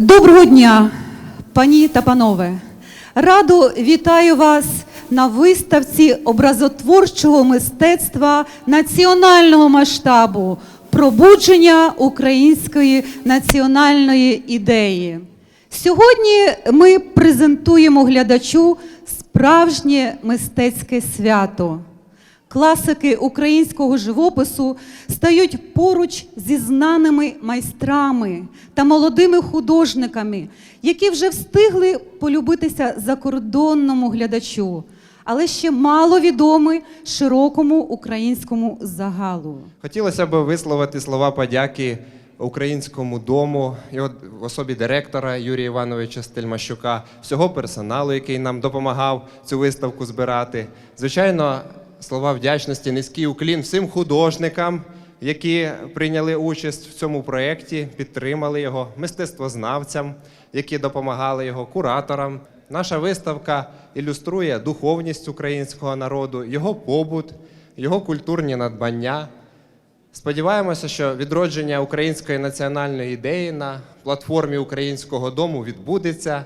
Доброго дня, пані та панове. Радо вітаю вас на виставці образотворчого мистецтва національного масштабу пробудження української національної ідеї. Сьогодні ми презентуємо глядачу справжнє мистецьке свято. Класики українського живопису стають поруч зі знаними майстрами та молодими художниками, які вже встигли полюбитися закордонному глядачу, але ще мало відомі широкому українському загалу. Хотілося б висловити слова подяки українському дому, його в особі директора Юрія Івановича Стельмащука, всього персоналу, який нам допомагав цю виставку збирати. Звичайно, слова вдячності, низький уклін всім художникам, які прийняли участь в цьому проєкті, підтримали його, мистецтвознавцям, які допомагали його, кураторам. Наша виставка ілюструє духовність українського народу, його побут, його культурні надбання. Сподіваємося, що відродження української національної ідеї на платформі українського дому відбудеться.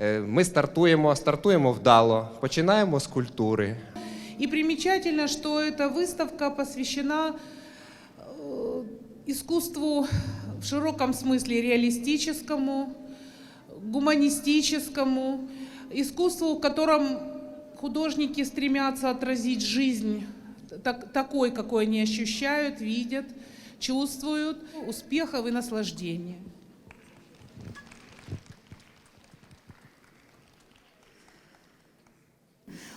Е, Ми стартуємо, стартуємо вдало, починаємо з культури. И примечательно, что эта выставка посвящена э, искусству в широком смысле реалистическому, гуманистическому, искусству, в котором художники стремятся отразить жизнь так- такой, какой они ощущают, видят, чувствуют, успехов и наслаждения.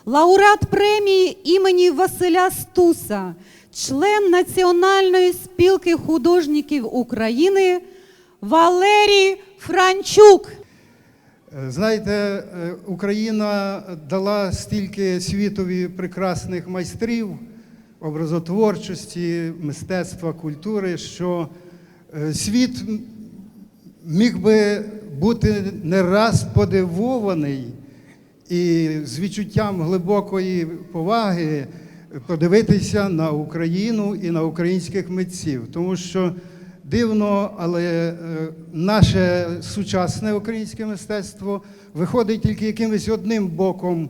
Лауреат премії імені Василя Стуса, член Національної спілки художників України Валерій Франчук. Знаєте, е, Україна дала стільки світові прекрасних майстрів образотворчості, мистецтва, культури, що е, світ міг би бути не раз подивований і з відчуттям глибокої поваги подивитися на Україну і на українських митців. Тому що дивно, але е, наше сучасне українське мистецтво виходить тільки якимось одним боком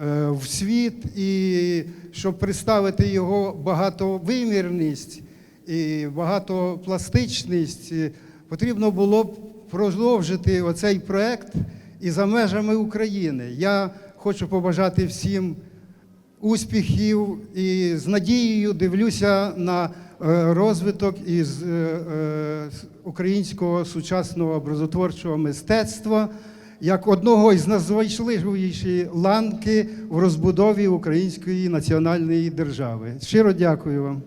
е, в світ, і щоб представити його багатовимірність і багатопластичність, е, потрібно було б продовжити оцей проект і за межами України. Я хочу побажати всім успіхів і з надією дивлюся на е, розвиток із е, е, українського сучасного образотворчого мистецтва як одного із найважливіших ланки в розбудові української національної держави. Щиро дякую вам.